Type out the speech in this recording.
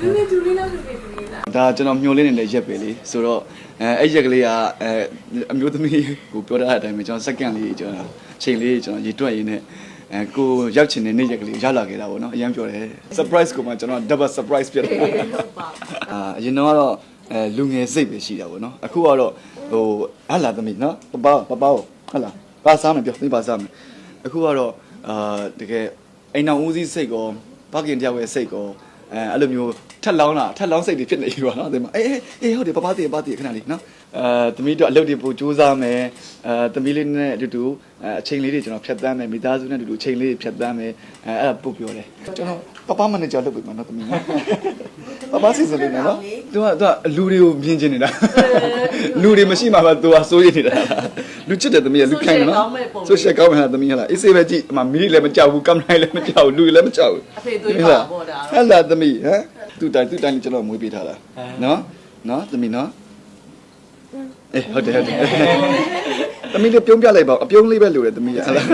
ဒီနေ့ဒူလေးလောက်ဆိုပြီးဒူလေးလားဒါကျွန်တော်မျှော်လင့်နေတဲ့ရက်ပဲလေဆိုတော့အဲအဲ့ရက်ကလေးကအဲအမျိုးသမီးကိုပြောထားတဲ့အတိုင်းပဲကျွန်တော်စက္ကန့်လေးကျွန်တော်ချိန်လေးကျွန်တော်ရေတွက်ရင်းနဲ့အဲကိုရောက်ချင်တဲ့နေ့ရက်ကလေးရောက်လာခဲ့တာပေါ့နော်အရင်ပြောတယ် surprise ကိုမှကျွန်တော် double surprise ဖြစ်တယ်အာအရင်တော့ကတော့အဲလူငယ်စိတ်ပဲရှိတာပေါ့နော်အခုကတော့ဟိုဟာလာသမီးနော်ပပပပဟာလာပါစားမယ်ပြောသိပါစားမယ်အခုကတော့အာတကယ်အိမ်အောင်ဦးစီးစိတ်ကော ဘကင်တယောက်ရဲ့စိတ်ကောအဲအဲ့လိုမျိုးထက်လောင်းလာထက်လောင်းစိတ်တွေဖြစ်နေပြီပေါ့နော်ဒီမှာအေးအေးအေးဟုတ်တယ်ပပတည်ပပတည်ခဏလေးနော်အဲသမီးတို့အလုပ်တွေပို့စူးစမ်းမယ်အဲသမီးလေးနဲ့အတူတူအဲအချိန်လေးတွေကျွန်တော်ဖြတ်သန်းမယ်မိသားစုနဲ့အတူတူအချိန်လေးတွေဖြတ်သန်းမယ်အဲအဲ့ဒါပို့ပြောတယ်ကျွန်တော်ပပမန်နေဂျာလုပ်ပြီမှာနော်သမီးနော်ပပစီစဉ်လေးနော် သူကသူကလူတွေကိုမြင်ချင်နေတာလူတွေမရှိမှပဲသူကစိုးရိမ်နေတာလူချစ်တဲ့သမီးကလူခိုင်းတယ်နော်ဆိုရှယ်ကောင်းမဲ့ဟာသမီးဟလားအေးစေးပဲကြည့်အမမီးလည်းမကြောက်ဘူးကင်မရာလည်းမကြောက်ဘူးလူလည်းမကြောက်ဘူးအဖေသွေးပါပေါ့ဒါဟဲ့လာသမီးဟမ်သူတိုင်းသူတိုင်းကျွန်တော်မွေးပေးထားတာနော်နော်သမီးနော်အေးဟုတ်တယ်ဟုတ်တယ်သမီးလေးပြုံးပြလိုက်ပါအပြုံးလေးပဲလိုတယ်သမီးကဟဲ့လား